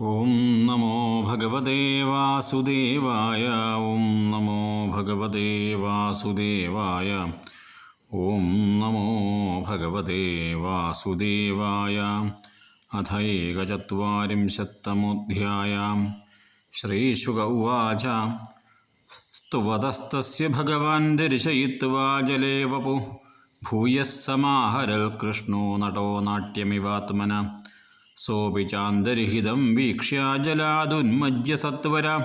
ഓം നമോ ഭഗവതേ വാസുദേവായ ഓം നമോ ഭഗവതേ വാസുദേവായ ഓം നമോ ഭഗവതേ വാസുദേവായ. അഥൈകചത്വരിംശത്തമോധ്യായാം ശ്രീശുക ഉവാച സ്തുവതസ്തസ്യ ഭഗവാൻ ദർശയിത്വാ ജലേ വപു. ഭൂയസ്സമാഹരൽ കൃഷ്ണോ നട്ടോ നാട്യമിവാത്മന. सोऽपि चान्दर्हितं वीक्ष्य जलादुन्मज्य सत्वरा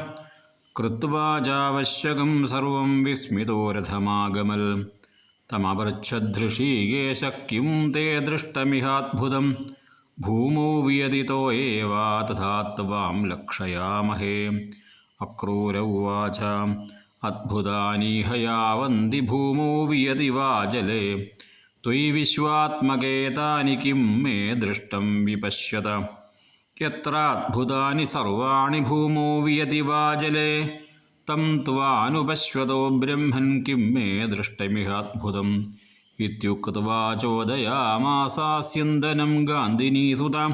कृत्वा चावश्यकं सर्वं विस्मितो रथमागमल् तमपर्च्छदृषीकेश किं ते दृष्टमिहाद्भुतं भूमौ वियदितो एव तथा त्वां लक्षयामहे अक्रूर उवाच अद्भुतानीह भूमौ वियदि वा जले त्वयि विश्वात्मके तानि किं मे दृष्टं विपश्यत यत्राद्भुतानि सर्वाणि भूमौ वियति वा जले तं त्वानुपश्यतो ब्रह्मन् किं मे दृष्टमिहाद्भुतम् इत्युक्त्वा चोदयामासास्यन्दनं गान्धिनीसुता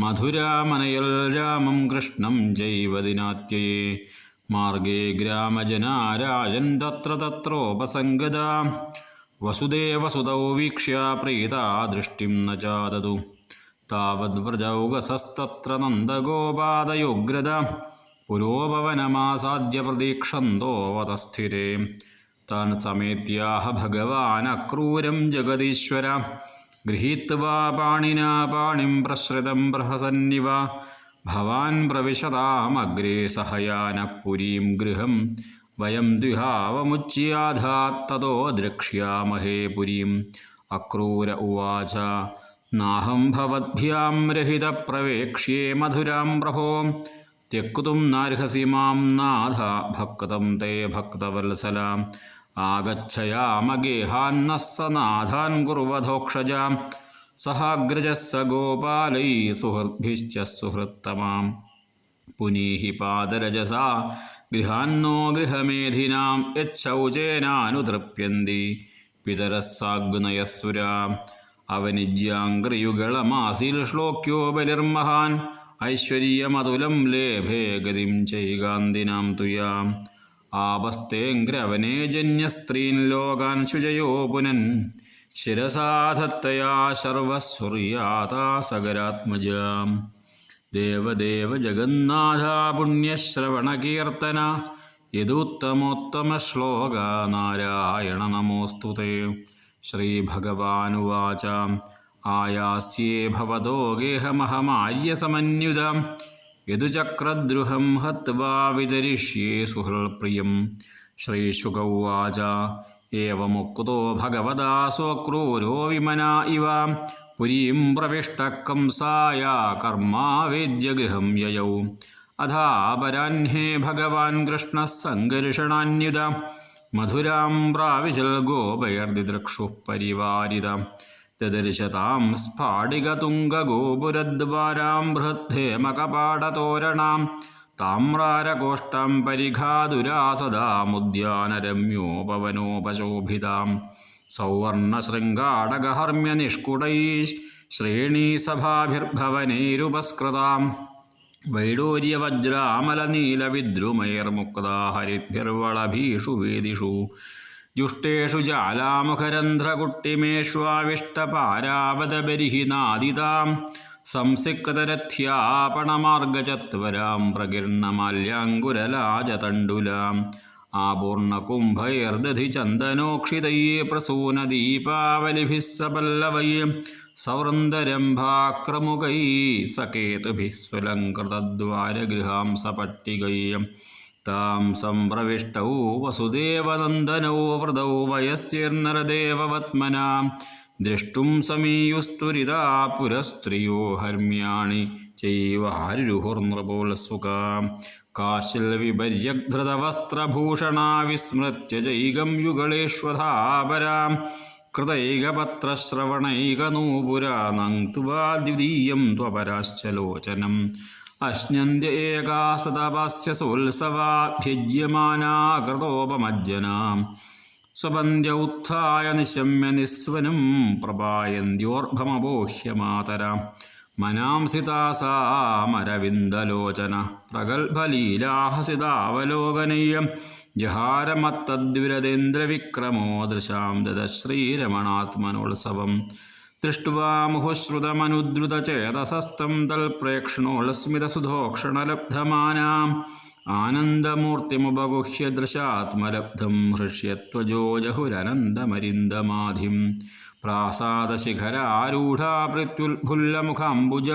मधुरामनयल् रामं कृष्णं चैव दिनात्यये मार्गे ग्रामजना राजन् तत्र तत्रोपसङ्गदा वसुदेवसुतौ वीक्ष्य प्रीता दृष्टिं न चाददु तावद्व्रजौगसस्तत्र नन्दगोपादयोग्रद पुरोपवनमासाद्य प्रतीक्षन्तोऽवतस्थिरे तान् समेत्याह भगवानक्रूरं जगदीश्वर गृहीत्वा पाणिना पाणिं प्रसृतं प्रहसन्निव भवान् प्रविशतामग्रे सहयानः पुरीं गृहं वयं द्विहावमुच्याधात्ततो द्रक्ष्यामहे पुरीम् अक्रूर उवाच नाहं भवद्भ्यां रहितप्रवेक्ष्ये मधुरां प्रभो त्यक्तुं नार्हसि मां नाथ भक्तं ते भक्तवत्सल आगच्छयामगेहान्नः स नाथान् कुर्वधोक्षजा सहाग्रजः स गोपालै सुहृद्भिश्च सुहृत्तमाम् पुनीहि पादरजसा ഗൃഹാന്നോ ഗൃഹമേധിനാം യൗചേനാനുതൃപ്യന്തി പിതരസാഗ്നയസുര അവനിജ്യാംഗ്രയുകളമാസിൽ ശ്ലോക്യോ ബലിർമഹാൻ. ഐശ്വര്യമതുലം ലേഭേ ഗതിം ചെയ്കാന്തിനാം തുയാം. ആപസ്തേഗ്രവനേ ജന്യസ്ത്രീൻ ലോകാൻ ശുചയോ പുനൻ. ശിരസാധത്തയാ സർവസുര്യാതാ സകരാത്മജാം ദേവദേവ ജഗന്നാഥ പുണ്യശ്രവണകീർത്തന യദുത്തമോത്തമശ്ലോക നാരായണ നമോസ്തു തേ ശ്രീഭഗവാനുവാച ആയാസ്യേ ഭവതോ ഗേഹമഹമാര്യസമന്യുത യദുചക്രദ്രുഹം ഹത്വാ വിതരിഷ്യേ സുഹൃൽപ്രിയം. ശ്രീശുക ഉവാച ഏവമുക്തോ ഭഗവതാ സ്വക്രൂരോ വിമന ഇവ പുരീം പ്രവിഷ്ടക്കംസായ കർമാവേദ്യഗൃഹം യയൗ. അഥാപരാഹ്നേ ഭഗവാൻ കൃഷ്ണ സങ്കർഷണാന്യുത മധുരാം പ്രാവിശൽ ഗോപയർദിദ്രക്ഷു പരിവാരിത ദദർശതാം സ്ഫാടികതുംഗഗോപുരദ്വാരാം ബൃഹദ്ധേമകപാടതോരണാം താമ്രാരകോഷ്ടം പരിഘാതുരാസദാമുദ്യാനരമ്യോപവനോപശോഭിതാം. സൗവർണശൃംഗാടകഹർമ്മ്യനിഷ്കുടൈ ശ്രേണീസഭാഭിർഭവനൈരുപസ്കൃതാം വൈഡൂര്യവജ്രാമലനീലവിദ്രുമൈർമുക്താ ഹരിദ്ഭിർവളഭീഷു വേദിഷു ജുഷ്ടേഷു ജാലാമുഖരന്ധ്രകുട്ടിമേഷ്വാവിഷ്ടപാരാവതബരിഹി നാദിതാം സംസിക്തരഥ്യാപണമാർഗചത്വരാം പ്രകീർണമാല്യാങ്കുരലാജതണ്ഡുലാം ആപൂർണകുംഭൈർദധി ചന്ദനോക്ഷിതൈ പ്രസൂനദീപാവലിഭിः സപല്ലവൈ സവൃന്ദരംഭാക്രമുകൈ സകേതുഭിः സ്വലങ്കൃതദ്വാരഗൃഹാം സപട്ടികൈ താം സംപ്രവിഷ്ടൗ വസുദേവനന്ദനൗ വൃതൗ വയസ്യർനരദേവവത്മനാ ദ്രഷ്ടും സമീയുസ്തുരിതാ പുരസ്ത്രിയോ ഹർമ്യാണി ചൈവ ഹരിരുഹുർനൃപോത്സുകാ കാശിൽ വിപര്യഘൃതവസ്ത്രഭൂഷണാ വിസ്മൃത്യ ജൈകം യുഗളേഷ്വധാപരാം കൃതൈകപത്രശ്രവണൈകനൂപുരാ ദ്വിതീയം ത്വപരാശ്ചലോചനം അശ്നന്ത്യ ഏകാസതപസ്യ സോത്സവാഭ്യജ്യമാനാ കൃതോപമജ്ജനാം സ്വപന്ത്യ ഉത്ഥായ നിശമ്യ നിസ്വനം പ്രപായന്ത്യോർഭമബോഹ്യമാതര മനാംസിതാസാമരവിന്ദലോചന പ്രഗത്ഭലീലാഹസിതാവലോകനീയം. ജഹാരമത്തദ്വിരതേന്ദ്രവിക്രമോ ദൃശാം ദദ ശ്രീരമണാത്മനോത്സവം ദൃഷ്ട്വാ മുഹുശ്രുതമനുദ്രുതചേതസസ്തം തൽപ്രേക്ഷണോളസ്മിതസുധോക്ഷണലബ്ധമാനാം ആനന്ദമൂർത്തിമുപഗുഹ്യ ദൃശാത്മലബ്ധം ഹൃഷ്യത്വജോ ജഹുരനന്ദമരിന്ദമാധിം പ്രാസാദശിഖരാരൂഢാ പ്രത്യുൽഫുല്ലമുഖാംബുജ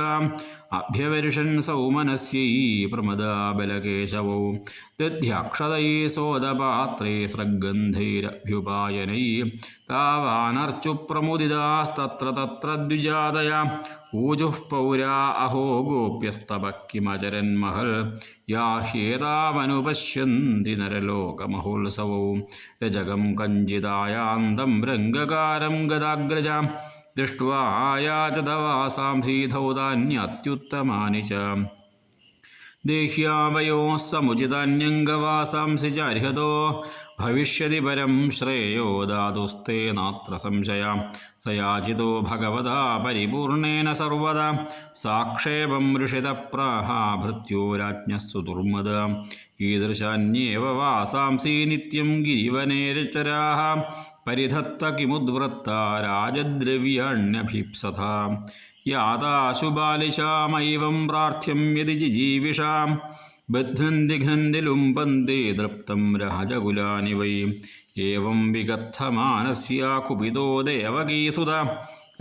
അഭ്യവർഷൻ സൗമനസ്യൈ പ്രമദാബലകേശവൗ ദധ്യാക്ഷതൈ സോദപാത്രേ സ്രഗന്ധൈരഭ്യുപായനൈ താവാനർച്ചു പ്രമുദിതാസ്തത്ര തത്ര ദ്വിജാതയ. ഊജുഃ പൗരാ അഹോ ഗോപ്യസ്തപക്കിമചരൻ കിമചരന്മഹൽ യാഹ്യേതാവനുപശ്യന്തി നരലോകമഹോത്സവൗ. രജകം കഞ്ചിതായാന്തം രംഗകാരം ദൃഷ്ട്വാ യാചതവാസാംസീധൗതാന്യത്യുത്തമാനി ച ദേഹ്യാവയോ സമുചിതാന്യംഗവാസാംസി ചാർഹതോ ഭവിഷ്യതി പരം ശ്രേയോ ദാതുസ്തേ നാത്ര സംശയ. സയാചിതോ ഭഗവതാ പരിപൂർണേന സർവദാ. സാക്ഷേപം ഋഷിതപ്രാഹാഭൃത്യോ രാജ്ഞസ്സു ദുർമദ. ഈദൃശാന്യേവ വാസാംസി നിത്യം ഗിരിവനേരചരാः പരിധത്ത കിമുദ്വൃത്ത രാജദ്രവ്യാണ്യഭീപ്സഥ. യാതാശുബാലിശാമൈവം പ്രാർത്ഥ്യം യതി ജിജീവിഷാം. ബധ്നന്തി ഘ്നന്തി ലുംബന്തി ദൃപ്തം രാജകുലാനി വൈ. ഏവം വിഗദ്ധമാനസ്യ കുപിതോ ദേവകീസുത.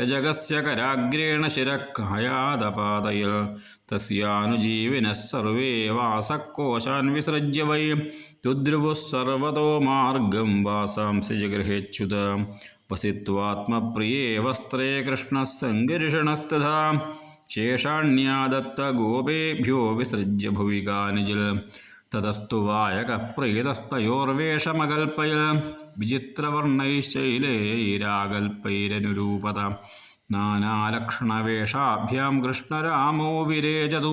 രജകസ്യ കരാഗ്രേണ ശിരക്കായാതപാതയിൽ. തസ്യാനുജീവിനഃ സർവേ വാസക്കോശാൻ വിസൃജ്യ വൈ. തുദ്രുവുः സർവതോ മാർഗം വാസാംസി ജഗൃഹേച്യുത वसित्वात्मप्रिये वस्त्रे कृष्णः सङ्गर्षणस्तथा शेषाण्या दत्तगोपेभ्यो विसृज्य भुविका निजिल ततस्तु वायकप्रीतस्तयोर्वेषमकल्पय विचित्रवर्णैश्शैलैराकल्पैरनुरूपत नानालक्षणवेषाभ्यां कृष्णरामो विरेचतु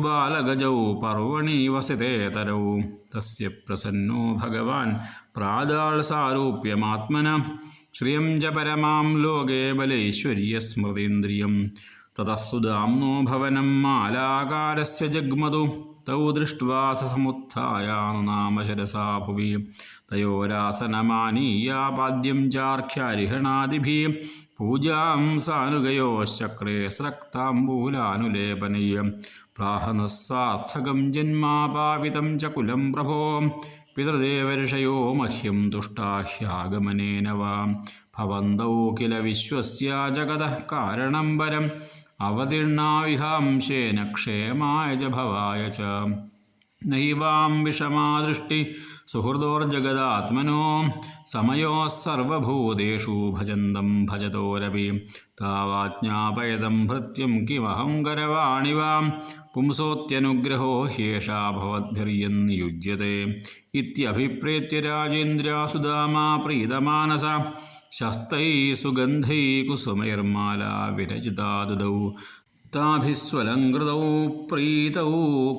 ബാലഗജൗ പർവണി വസിതേതരൗ തസ്യ പ്രസന്നോ ഭഗവാൻ പ്രാദാൾ സാരൂപ്യമാത്മന ശ്രിയം ച പരമാം ലോകേ ബലൈശ്വര്യസ്മൃതീന്ദ്രിയം തതസ്സുദാംനോ ഭവനം മാലാകാരസ്യ ജഗ്മതു. തൗ ദൃഷ്ട്വാ സമുത്ഥായാനു നാമ ശരസാ ഭുവി. തയോരാസനമാനീയാപാദ്യം ചാർഖ്യാരിഹണാദിഭിः. പൂജാം സാനുഗയോശ്ചക്രേ സ്രക്താംബൂലാനുലേപനീയം. പ്രാഹനസാർത്ഥകം ജന്മാപാവിതം ച കുലം പ്രഭോ. പിതൃദേവർഷയോ മഹ്യം തുഷ്ടാഹ്യാഗമനേന വാം. ഭവന്തൗ കില വിശ്വസ്യ ജഗതഃ കാരണം പരം അവതീർണാവിഹാംശേന ക്ഷേമായ ഭവായ ച. നൈവാം വിഷമാദൃഷ്ടി സുഹൃദോർജഗദാത്മനോ സമയോ സർവഭൂതേഷു ഭജന്തം ഭജതോരപി താവാജ്ഞാപയതം ഭൃത്യം കിമഹം കരവാണി വാം പുംസോത്യനുഗ്രഹോ ഹ്യേഷാ ഭവദ്ഭിർയന്നുയുജ്യത്തെ ഇത്യഭിപ്രേത്യ രാജേന്ദ്രാസുദാമാ പ്രീതമാനസ ശസ്തൈ സുഗന്ധൈ കുസുമൈർമാല വിരചിതാ ദദൗ താഭിസ്വലങ്കൃതൗ പ്രീതൗ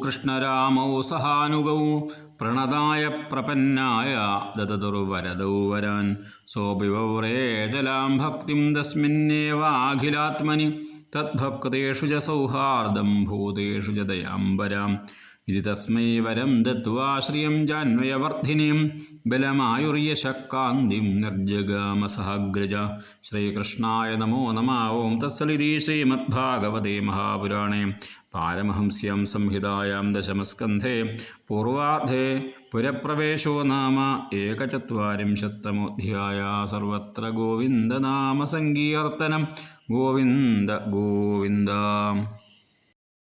കൃഷ്ണരാമൗ സഹാനുഗൗ പ്രണതായ പ്രപന്നായ ദതതുർവരദൗ വരാൻ. സോപിവ്രേ ജലാം ഭക്തിം തസ്മിന്നേവാഖിലാത്മനി തദ്ഭക്തേഷു ച സൗഹാർദ്ദം ഭൂതേഷു ച ഇതി തസ്മൈ വരം ദത്വാശ്രിയം ശ്രിയം ജാന്വയവർദ്ധിനീം ബലമായുര്യശക്കാന്തിം നിർജഗാമ സഹഗ്രജ ശ്രീകൃഷ്ണായ നമോ നമ. ഓം തത്സലിതി ശ്രീമദ്ഭാഗവതേ മഹാപുരാണേ. പാരമഹംസ്യം സംഹിതായാം ദശമസ്കന്ധേ. പൂർവാധേ പുരപ്രവേശോ നാമ. ഏകചത്വാരിംശത്തമോധ്യായ. സർവത്ര ഗോവിന്ദനാമസങ്കീർത്തനം ഗോവിന്ദ ഗോവിന്ദ.